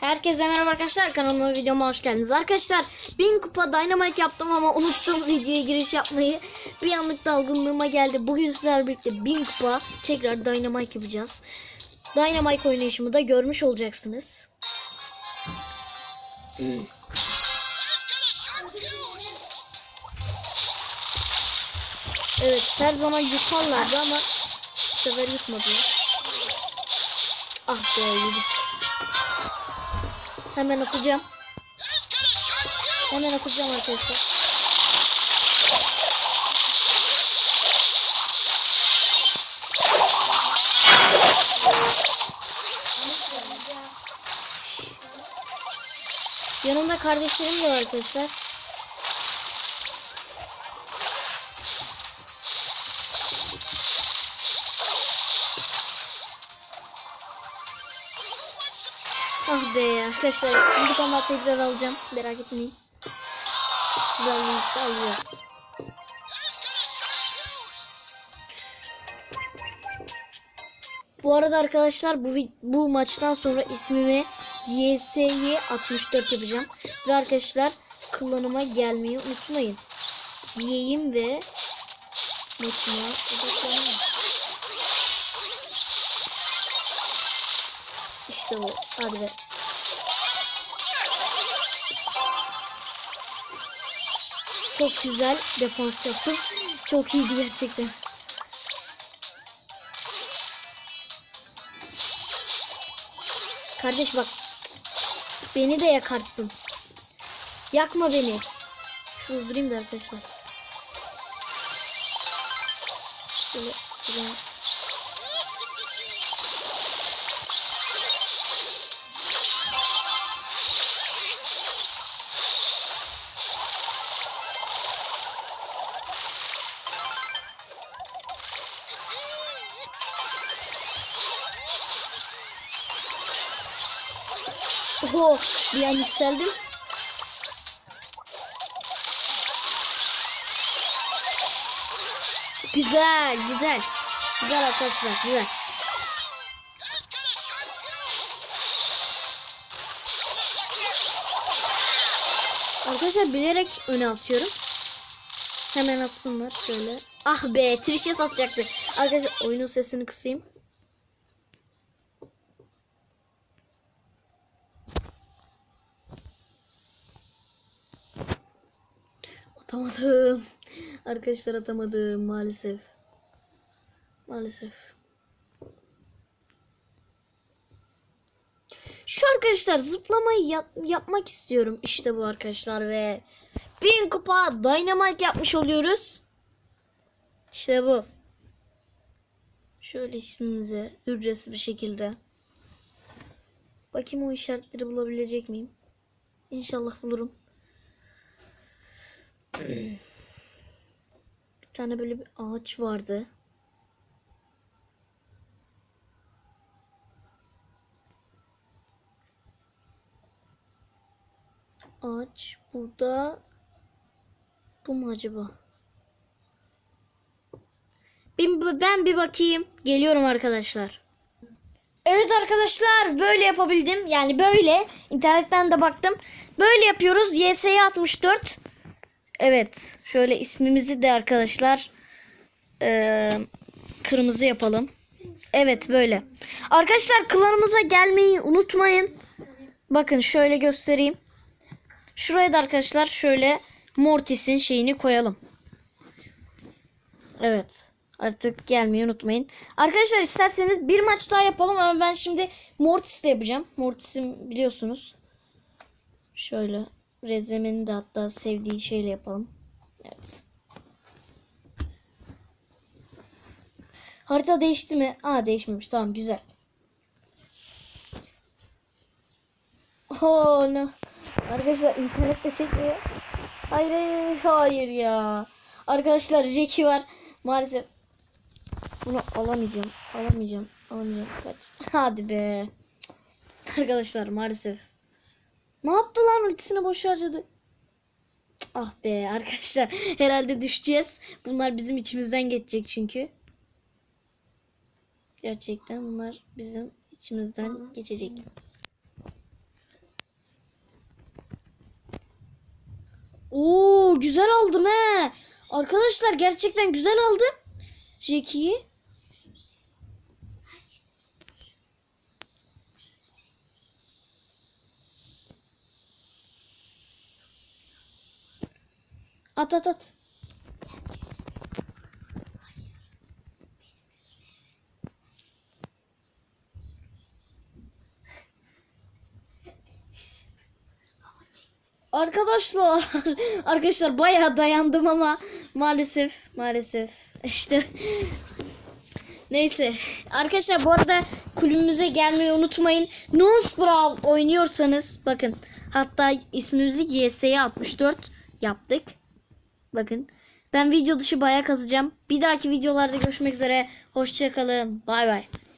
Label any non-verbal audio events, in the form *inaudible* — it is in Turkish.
Herkese merhaba arkadaşlar kanalıma videoma hoş geldiniz. Arkadaşlar 1000 kupa Dynamite yaptım ama unuttum videoya giriş yapmayı. Bir anlık dalgınlığıma geldi. Bugün sizlerle birlikte 1000 kupa tekrar Dynamite yapacağız. Dynamite oynayışımı da görmüş olacaksınız. Evet her zaman yutarlardı ama bu sefer yutmadılar. Ah be yedik. Hemen atacağım. Hemen atacağım arkadaşlar. Yanımda kardeşlerim de var arkadaşlar. Ah be arkadaşlar şimdi kombat tekrar alacağım. Merak etmeyin. Birlikte alacağız. Bu arada arkadaşlar bu bu maçtan sonra ismimi YSY 64 yapacağım. Ve arkadaşlar klanıma gelmeyi unutmayın. Diyeyim ve maçıma İşte bu. Hadi be. Çok güzel defans yaptım. Çok iyiydi gerçekten. Kardeş bak. Beni de yakarsın. Yakma beni. Şunu durayım da arkadaşlar. Şöyle, şöyle. Oho bir an yükseldim. Güzel güzel. Güzel arkadaşlar güzel. Arkadaşlar bilerek öne atıyorum. Hemen atsınlar şöyle. Ah be trişe satacaktı. Arkadaşlar oyunun sesini kısayım. Atamadım. Arkadaşlar atamadım maalesef. Maalesef. Şu arkadaşlar zıplamayı yap- yapmak istiyorum. İşte bu arkadaşlar ve bin kupa dynamite yapmış oluyoruz. İşte bu. Şöyle ismimize hücresi bir şekilde. Bakayım o işaretleri bulabilecek miyim? İnşallah bulurum. Bir tane böyle bir ağaç vardı. Ağaç burada. Bu mu acaba? Ben, ben bir bakayım. Geliyorum arkadaşlar. Evet arkadaşlar böyle yapabildim. Yani böyle. internetten de baktım. Böyle yapıyoruz. YS'ye 64. Evet. Şöyle ismimizi de arkadaşlar eee, kırmızı yapalım. Evet böyle. Arkadaşlar klanımıza gelmeyi unutmayın. Bakın şöyle göstereyim. Şuraya da arkadaşlar şöyle Mortis'in şeyini koyalım. Evet. Artık gelmeyi unutmayın. Arkadaşlar isterseniz bir maç daha yapalım ama ben şimdi Mortis'le yapacağım. Mortis'in biliyorsunuz. Şöyle Rezem'in de hatta sevdiği şeyle yapalım. Evet. Harita değişti mi? Aa değişmemiş. Tamam güzel. Oh no. Arkadaşlar internette çekmiyor. Hayır hayır ya. Arkadaşlar Jackie var. Maalesef bunu alamayacağım. Alamayacağım. Alamayacağım. Kaç. Hadi be. Arkadaşlar maalesef. Ne yaptı lan ultisini boş harcadı. Ah be arkadaşlar *laughs* herhalde düşeceğiz. Bunlar bizim içimizden geçecek çünkü. Gerçekten bunlar bizim içimizden geçecek. Oo güzel aldım he. Arkadaşlar gerçekten güzel aldım. Jackie'yi. At at at. Arkadaşlar, *laughs* arkadaşlar bayağı dayandım ama maalesef, maalesef işte neyse. Arkadaşlar bu arada kulübümüze gelmeyi unutmayın. Nons Brawl oynuyorsanız bakın hatta ismimizi YS'ye 64 yaptık. Bakın ben video dışı bayağı kazacağım. Bir dahaki videolarda görüşmek üzere. Hoşçakalın. Bay bay.